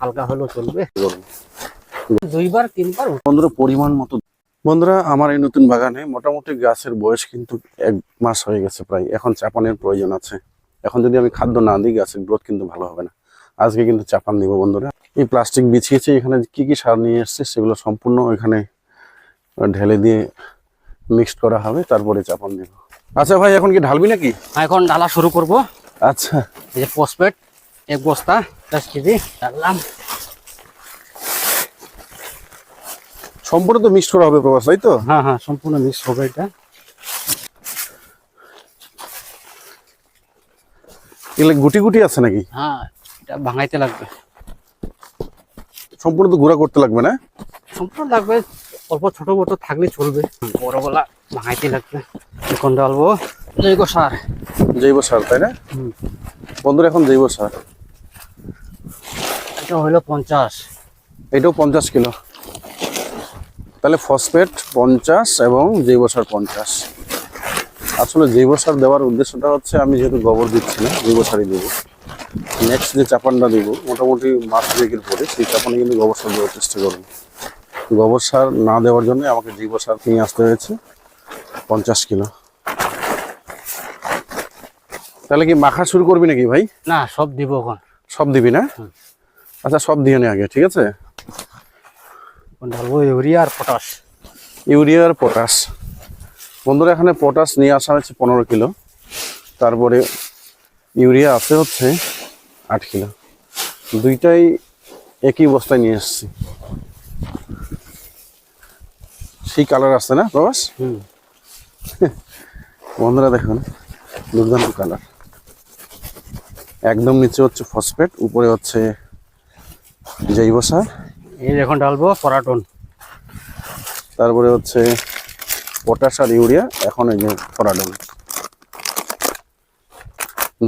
হালকা হলেও চলবে। দুইবার তিনবার বন্ধুরা পরিমাণ মতো বন্ধুরা আমার এই নতুন বাগানে মোটামুটি গাছের বয়স কিন্তু এক মাস হয়ে গেছে প্রায়। এখন চাপানের প্রয়োজন আছে। এখন যদি আমি খাদ্য না দিই গাছের গ্রোথ কিন্তু ভালো হবে না। আজকে কিন্তু চাপান দিব বন্ধুরা। এই প্লাস্টিক বিছিয়েছে এখানে কি কি সার নিয়ে এসছে সেগুলো সম্পূর্ণ এখানে ঢেলে দিয়ে মিক্সড করা হবে তারপরে চাপান দিব। আচ্ছা ভাই এখন কি ঢালবি নাকি? এখন ঢালা শুরু করব। আচ্ছা। এই যে ফসফেট এক বস্তা দশ কেজি ডাললাম। সম্পূর্ণ তো মিক্সড করা হবে প্রবাস তাই তো? হ্যাঁ হ্যাঁ সম্পূর্ণ মিক্স হবে এটা। এগুলো গুটি গুটি আছে নাকি? হ্যাঁ এটা ভাঙাইতে লাগবে। সম্পূর্ণ তো গুঁড়া করতে লাগবে না? সম্পূর্ণ লাগবে অল্প ছোট বড় থাকলে চলবে। বড়গুলা ভাঙাইতে লাগবে। এখন ডালবো জৈব সার। জৈব সার তাই না? হুম। বন্ধুরা এখন জৈব সার। এটা হলো পঞ্চাশ। এটাও পঞ্চাশ কিলো। তাহলে ফসফেট পঞ্চাশ এবং জৈব সার পঞ্চাশ। আসলে জৈব সার দেওয়ার উদ্দেশ্যটা হচ্ছে আমি যেহেতু গোবর দিচ্ছি না জৈব সারই দেবো। নেক্সট যে চাপানটা দিব মোটামুটি মাস দুয়েকের পরে সেই চাপানে কিন্তু গোবর সার দেওয়ার চেষ্টা করব। গোবর সার না দেওয়ার জন্য আমাকে জৈব সার নিয়ে আসতে হয়েছে পঞ্চাশ কিলো। তাহলে কি মাখা শুরু করবি নাকি ভাই? না সব দিব এখন। সব দিবি না? আচ্ছা সব দিয়ে নে আগে ঠিক আছে? ঢালবো ইউরিয়া আর পটাশ। ইউরিয়া আর পটাশ। বন্ধুরা এখানে পটাশ নিয়ে আসা হয়েছে পনেরো কিলো। তারপরে ইউরিয়া আছে হচ্ছে আট কিলো। দুইটাই একই বস্তায় নিয়ে এসেছি সেই কালার আসছে না প্রবাস হুম। বন্ধুরা দেখুন দুর্দান্ত কালার। একদম নিচে হচ্ছে ফসফেট উপরে হচ্ছে জৈব সার এই এখন ডালবো পরাটন। তারপরে হচ্ছে পটাশ আর ইউরিয়া এখন এই যে ফরাডন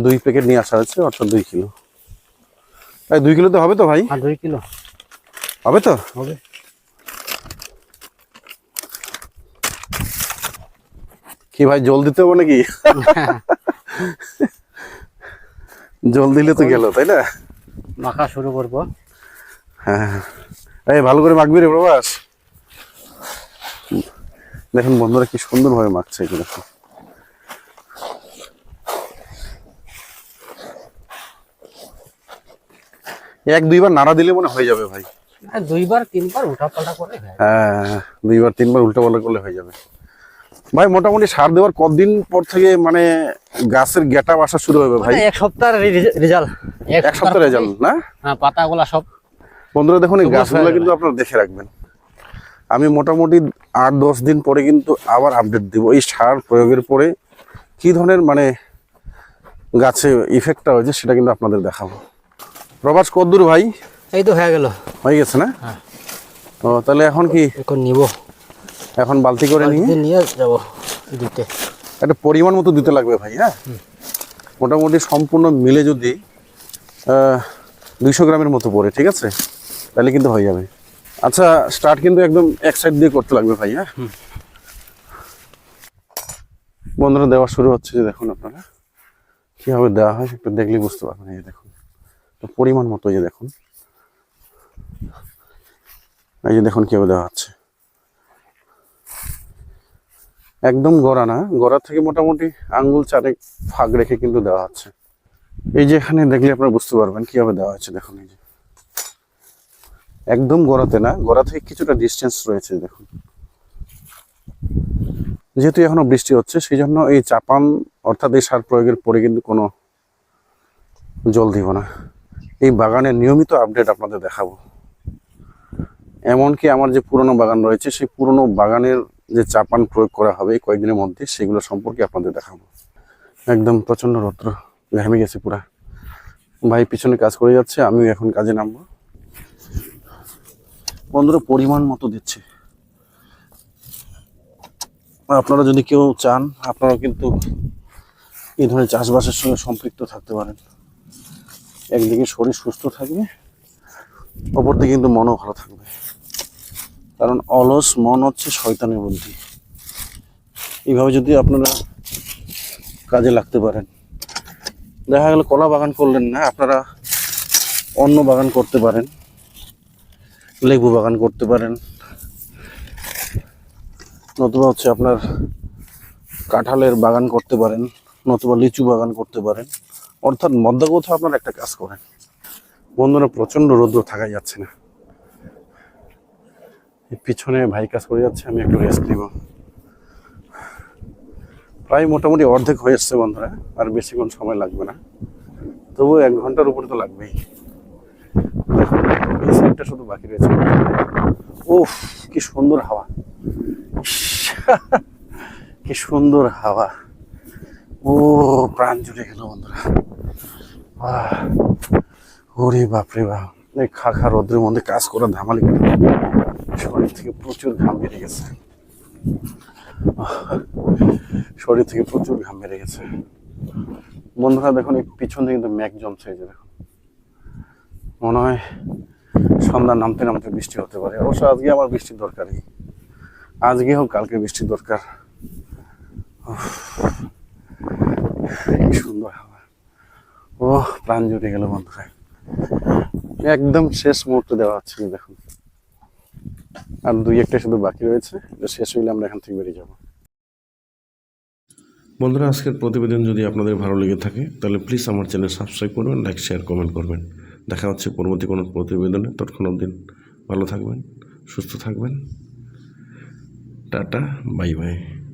দুই প্যাকেট নিয়ে আসা হচ্ছে অর্থাৎ দুই কিলো। এই দুই কিলো তো হবে তো ভাই? আর দুই কিলো। হবে তো? হবে। কি ভাই জল দিতে হবে নাকি? জল দিলে তো গেল তাই না? মাখা শুরু করব। হ্যাঁ এই ভালো করে মাখবি রে প্রবাস দেখুন বন্ধুরা কি সুন্দরভাবে মাখছে এগুলো। এক দুইবার নাড়া দিলে মনে হয়ে যাবে ভাই। দুইবার তিনবার উঠা পাল্টা করে হ্যাঁ দুইবার তিনবার উল্টা পাল্টা করলে হয়ে যাবে। ভাই মোটামুটি সার দেওয়ার কতদিন পর থেকে মানে গাছের গেটা আসা শুরু হবে ভাই? মানে এক সপ্তাহের রেজাল্ট। এক সপ্তাহ রেজাল্ট না? হ্যাঁ পাতাগুলা সব বন্ধুরা দেখুন এই গাছগুলো কিন্তু আপনারা দেখে রাখবেন। আমি মোটামুটি আট দশ দিন পরে কিন্তু আবার আপডেট দিব। এই সার প্রয়োগের পরে কি ধরনের মানে গাছে ইফেক্টটা হয়েছে সেটা কিন্তু আপনাদের দেখাবো। প্রবাস কদ্দুর ভাই? এই তো হয়ে গেল। হয়ে গেছে না? হ্যাঁ। ও তাহলে এখন কি? এখন নিব। এখন বালতি করে নিয়ে? নিয়ে যাব দিতে একটা পরিমাণ মতো দিতে লাগবে ভাই হ্যাঁ? মোটামুটি সম্পূর্ণ মিলে যদি দুইশো গ্রামের মতো পড়ে ঠিক আছে? তাহলে কিন্তু হয়ে যাবে। আচ্ছা স্টার্ট কিন্তু একদম এক সাইড দিয়ে করতে লাগবে ভাই হ্যাঁ? বন্ধুরা দেওয়া শুরু হচ্ছে যে দেখুন আপনারা। কীভাবে দেওয়া হয় একটু দেখলে বুঝতে পারবেন এই দেখুন। তো পরিমাণ মতো এই যে দেখুন। এই যে দেখুন কীভাবে দেওয়া হচ্ছে। একদম গড়া না গড়া থেকে মোটামুটি আঙ্গুল চারেক ফাঁক রেখে কিন্তু দেওয়া হচ্ছে। এই যে এখানে দেখলে আপনারা বুঝতে পারবেন কীভাবে দেওয়া হচ্ছে দেখুন এই যে। একদম গড়াতে না, গড়া থেকে কিছুটা ডিস্টেন্স রয়েছে, দেখুন। যেহেতু এখনও বৃষ্টি হচ্ছে সেই জন্য এই চাপান অর্থাৎ এই সার প্রয়োগের পরে কিন্তু কোনো জল দিব না। এই বাগানের নিয়মিত আপডেট আপনাদের দেখাবো। এমনকি আমার যে পুরনো বাগান রয়েছে, সেই পুরনো বাগানের যে চাপান প্রয়োগ করা হবে কয়েকদিনের মধ্যে, সেগুলো সম্পর্কে আপনাদের দেখাবো। একদম প্রচণ্ড রৌদ্র, ঘামে গেছে পুরা। ভাই, পিছনে কাজ করে যাচ্ছে, আমিও এখন কাজে নামবো। বন্ধুরা পরিমাণ মতো দিচ্ছে। আপনারা যদি কেউ চান, আপনারা কিন্তু এই ধরনের চাষবাসের সঙ্গে সম্পৃক্ত থাকতে পারেন। একদিকে শরীর সুস্থ থাকবে, অপরদিকে কিন্তু মনও ভালো থাকবে। কারণ অলস মন হচ্ছে শয়তানের বুদ্ধি। এইভাবে যদি আপনারা কাজে লাগতে পারেন, দেখা গেল কলা বাগান করলেন না, আপনারা অন্য বাগান করতে পারেন। লেবু বাগান করতে পারেন। নতুবা হচ্ছে আপনার কাঁঠালের বাগান করতে পারেন, নতুবা লিচু বাগান করতে পারেন। অর্থাৎ মধ্যে কোথাও আপনার একটা কাজ করেন। বন্ধুরা প্রচণ্ড রৌদ্র থাকা যাচ্ছে না। পিছনে ভাই কাজ করে যাচ্ছে, আমি একটু রেস্ট নিব। প্রায় মোটামুটি অর্ধেক হয়ে এসছে বন্ধুরা, আর বেশিক্ষণ সময় লাগবে না। তবু এক ঘণ্টার উপরে তো লাগবেই। সাইডটা শুধু বাকি রয়েছে। উফ, কি সুন্দর হাওয়া। কি সুন্দর হাওয়া। ও, প্রাণ জুড়ে গেল বন্ধুরা। ওরে বাপরে বাপ। এই খা খা রোদ্রের মধ্যে কাজ করা ধামালি করে। শরীর থেকে প্রচুর ঘাম বেড়ে গেছে। শরীর থেকে প্রচুর ঘাম বেড়ে গেছে। বন্ধুরা, দেখুন এই পিছন থেকে কিন্তু ম্যাক জমছে এই যে দেখুন। মনে হয় সন্ধ্যা নামতে নামতে বৃষ্টি হতে পারে। অবশ্য আজকে আমার বৃষ্টির দরকারই। আজকে হোক, কালকে বৃষ্টির দরকার। কি সুন্দর হাওয়া। ও প্রাণ জুড়ে গেল বন্ধুরা। একদম শেষ মুহূর্তে দেওয়া হচ্ছে দেখুন আর দুই একটা শুধু বাকি রয়েছে। শেষ হইলে আমরা এখান থেকে বেরিয়ে যাব। বন্ধুরা, আজকের প্রতিবেদন যদি আপনাদের ভালো লেগে থাকে, তাহলে প্লিজ আমার চ্যানেল সাবস্ক্রাইব করবেন লাইক শেয়ার কমেন্ট করবেন। দেখা হচ্ছে পরবর্তী কোনো প্রতিবেদনে। তৎক্ষণ দিন ভালো থাকবেন সুস্থ থাকবেন। Ta-ta bye bye.